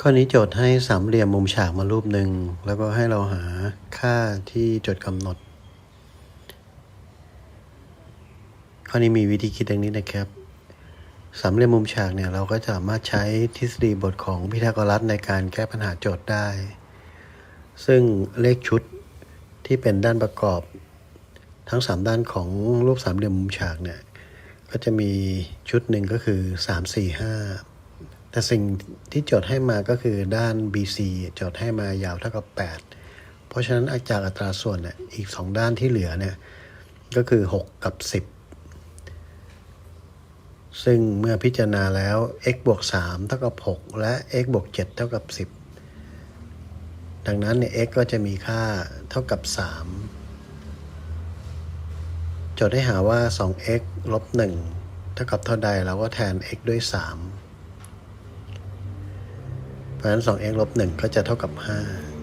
ข้อนี้โจทย์ให้สามเหลี่ยมมุมฉากมารูปหนึ่ง แล้วก็ให้เราหาค่าที่โจทย์กำหนด ข้อนี้มีวิธีคิดดังนี้นะครับ สามเหลี่ยมมุมฉากเนี่ยเราก็สามารถใช้ทฤษฎีบทของพีทาโกรัสในการแก้ปัญหาโจทย์ได้ ซึ่งเลขชุดที่เป็นด้านประกอบ ทั้งสามด้านของรูปสามเหลี่ยมมุมฉากเนี่ยก็จะมีชุดหนึ่งก็คือ 3 4 5 แต่สิ่งที่โจทย์ให้มาก็คือด้าน BC โจทย์ให้มายาวเท่ากับ 8 เพราะฉะนั้นจากอัตราส่วนเนี่ยอีก 2 ด้านที่เหลือเนี่ยก็คือ 6 กับ 10 ซึ่งเมื่อพิจารณาแล้ว x บวก3เท่ากับ 6 และ x บวก7เท่ากับ 10 ดังนั้นเนี่ย x ก็จะมีค่าเท่ากับ 3 โจทย์ให้หาว่า 2x ลบ1เท่ากับเท่าใดเราก็แทน x ด้วย 3 ราะฉะนั้น 2x ลบ1ก็จะเท่ากับ 5